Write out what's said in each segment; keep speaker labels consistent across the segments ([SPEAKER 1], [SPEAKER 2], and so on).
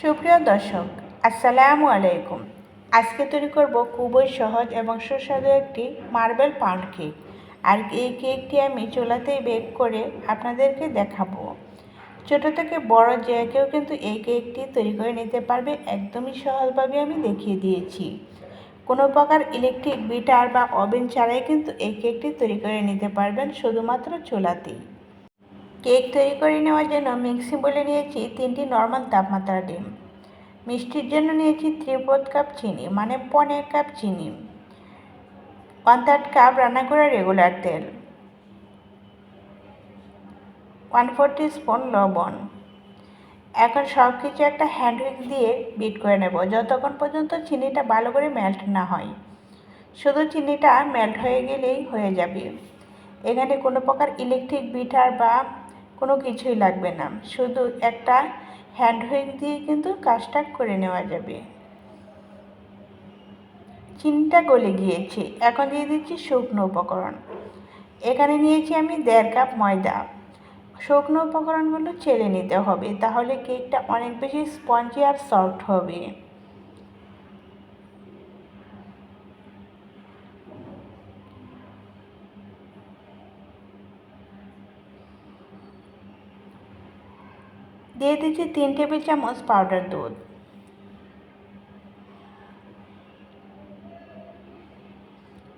[SPEAKER 1] সুপ্রিয় দর্শক, আসসালামু আলাইকুম। আজকে তৈরি করব খুবই সহজ এবং সুস্বাদু একটি মার্বেল পাউন্ড কেক। আর এই কেকটি আমি চুলাতেই বেক করে আপনাদেরকে দেখাবো। ছোট থেকে বড় যে কেউ কিন্তু এই কেকটি তৈরি করে নিতে পারবে, একদমই সহজভাবে আমি দেখিয়ে দিয়েছি। কোনো প্রকার ইলেকট্রিক বিটার বা ওভেন ছাড়াই কিন্তু এই কেকটি তৈরি করে নিতে পারবেন শুধুমাত্র চুলাতেই। কেক তৈরি করে নেওয়ার জন্য মিক্সি বলে নিয়েছি তিনটি নর্মাল তাপমাত্রা ডিম। মিষ্টির জন্য নিয়েছি ত্রিপদ কাপ চিনি মানে পনেরো কাপ চিনি। ওয়ান থার্ড কাপ রান্না করা রেগুলার তেল। ওয়ান ফোর স্পুন লবণ। এখন সব কিছু একটা হ্যান্ড হুইক দিয়ে বিট করে নেব, যতক্ষণ পর্যন্ত চিনিটা ভালো করে মেল্ট না হয়। শুধু চিনিটা মেল্ট হয়ে গেলেই হয়ে যাবে। এখানে কোনো প্রকার ইলেকট্রিক বিটার বা কোনো কিছুই লাগবে না। শুধু একটা হ্যান্ড হুইক দিয়ে কিন্তু কাজটা করে নেওয়া যাবে। চিনিটা গলে গিয়েছে। এখন দিয়ে দিচ্ছি শুকনো উপকরণ। এখানে নিয়েছি আমি দেড় কাপ ময়দা। শুকনো উপকরণগুলো ছেড়ে নিতে হবে। তাহলে কেকটা অনেক বেশি স্পঞ্জি আর সফট হবে। দিয়ে দিচ্ছি তিন টেবিল চামচ পাউডার দুধ।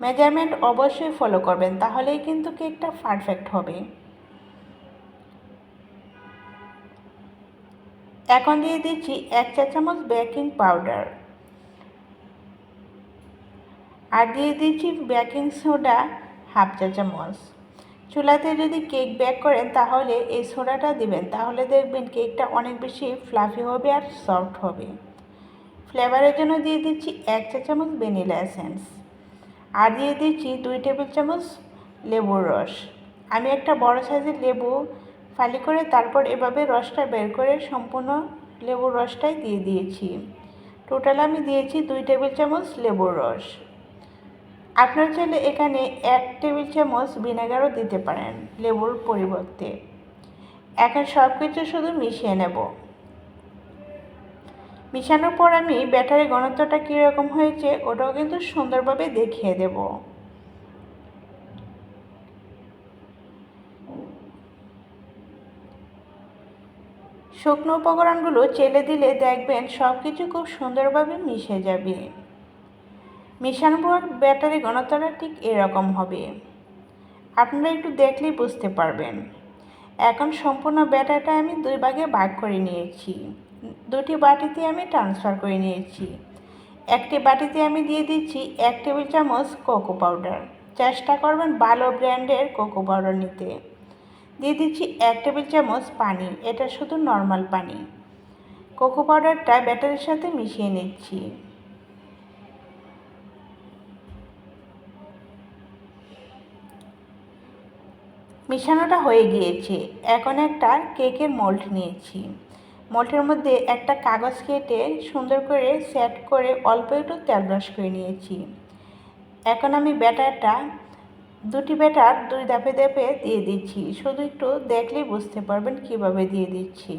[SPEAKER 1] মেজারমেন্ট অবশ্যই ফলো করবেন, তাহলেই কিন্তু কেকটা পারফেক্ট হবে। এখন দিয়ে দিচ্ছি এক চা চামচ বেকিং পাউডার আর দিয়ে দিচ্ছি বেকিং সোডা হাফ চা চামচ। চুলাতে যদি কেক ব্যাক করেন, তাহলে এই সোডাটা দিবেন। তাহলে দেখবেন কেকটা অনেক বেশি ফ্লাফি হবে আর সফট হবে। ফ্লেভারের জন্য দিয়ে দিচ্ছি এক চা চামচ ভ্যানিলা এসেন্স আর দিয়ে দিচ্ছি দুই টেবিল চামচ লেবুর রস। আমি একটা বড় সাইজের লেবু ফালি করে তারপর এভাবে রসটা বের করে সম্পূর্ণ লেবুর রসটাই দিয়ে দিয়েছি। টোটাল আমি দিয়েছি দুই টেবিল চামচ লেবুর রস। আপনার চাইলে এখানে এক টেবিল চামচ ভিনেগারও দিতে পারেন লেবুর পরিবর্তে। এখন সব কিছু শুধু মিশিয়ে নেব। মিশানোর পর আমি ব্যাটারি ঘনত্বটা কীরকম হয়েছে ওটাও কিন্তু সুন্দরভাবে দেখিয়ে দেব। শুকনো উপকরণগুলো চেলে দিলে দেখবেন সব কিছু খুব সুন্দরভাবে মিশে যাবে। মিশানোর পর ব্যাটারি ঘনত্বটা ঠিক এরকম হবে। আপনারা একটু দেখলেই বুঝতে পারবেন। এখন সম্পূর্ণ ব্যাটারটা আমি দুই ভাগে ভাগ করে নিয়েছি। দুটি বাটিতে আমি ট্রান্সফার করে নিয়েছি। একটি বাটিতে আমি দিয়ে দিচ্ছি এক টেবিল চামচ কোকো পাউডার চেষ্টা করবেন ভালো ব্র্যান্ডের কোকো পাউডার নিতে। দিয়ে দিচ্ছি এক টেবিল চামচ পানি, এটা শুধু নর্মাল পানি। কোকো পাউডারটা ব্যাটারের সাথে মিশিয়ে নিচ্ছি। মিশানোটা হয়ে গিয়েছে। এখন একটা কেকের মোল্ড নিয়েছি। মোল্ডের মধ্যে একটা কাগজ কেটে সুন্দর করে সেট করে অল্প একটু তেল ব্রাশ করে নিয়েছি। এখন আমি ব্যাটারটা, দুটি ব্যাটার দুই দাপে দাপে দিয়ে দিচ্ছি। শুধু একটু দেখলেই বুঝতে পারবেন কীভাবে দিয়ে দিচ্ছি।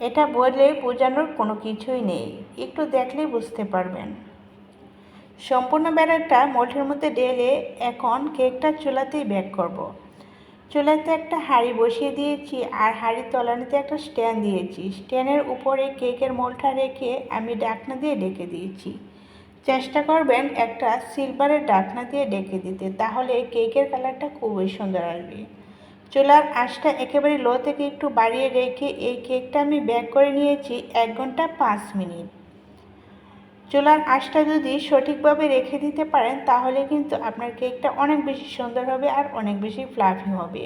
[SPEAKER 1] এটা বলে বোঝানোর কোনো কিছুই নেই। একটু দেখলেই বুঝতে পারবেন। সম্পূর্ণ ব্যাটারটা মোল্ডের মধ্যে ঢেলে এখন কেকটা চুলাতেই বেক করব। চুলাতে একটা হাঁড়ি বসিয়ে দিয়েছি আর হাঁড়ির তলানিতে একটা স্ট্যান্ড দিয়েছি। স্ট্যান্ডের উপরে কেকের মোলটা রেখে আমি ডাকনা দিয়ে ডেকে দিয়েছি। চেষ্টা করবেন একটা সিলভারের ডাকনা দিয়ে ডেকে দিতে, তাহলে কেকের কালারটা খুবই সুন্দর আসবে। চুলার আঁচটা একেবারে লো থেকে একটু বাড়িয়ে রেখে এই কেকটা আমি ব্যাক করে নিয়েছি এক ঘণ্টা পাঁচ মিনিট। চুলার আঁচটা যদি সঠিকভাবে রেখে দিতে পারেন, তাহলে কিন্তু আপনার কেকটা অনেক বেশি সুন্দর হবে আর অনেক বেশি ফ্লাফি হবে।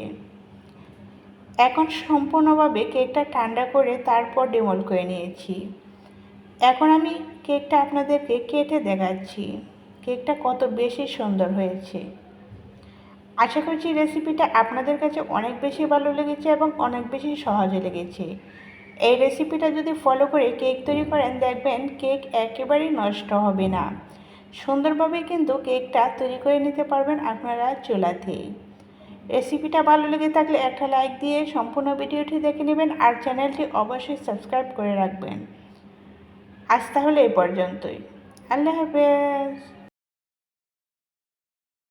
[SPEAKER 1] এখন সম্পূর্ণভাবে কেকটা ঠান্ডা করে তারপর ডেমল করে নিয়েছি। এখন আমি কেকটা আপনাদেরকে কেটে দেখাচ্ছি, কেকটা কত বেশি সুন্দর হয়েছে। আশা করছি রেসিপিটা আপনাদের কাছে অনেক বেশি ভালো লেগেছে এবং অনেক বেশি সহজে লেগেছে। এই রেসিপিটা যদি ফলো করে কেক তৈরি করেন, দেখবেন কেক একেবারেই নষ্ট হবে না। সুন্দরভাবে কিন্তু কেকটা তৈরি করে নিতে পারবেন আপনারা চুলাতেই। রেসিপিটা ভালো লেগে থাকলে একটা লাইক দিয়ে সম্পূর্ণ ভিডিওটি দেখে নেবেন আর চ্যানেলটি অবশ্যই সাবস্ক্রাইব করে রাখবেন। আজ তাহলে এই পর্যন্তই। আল্লাহ হাফেজ।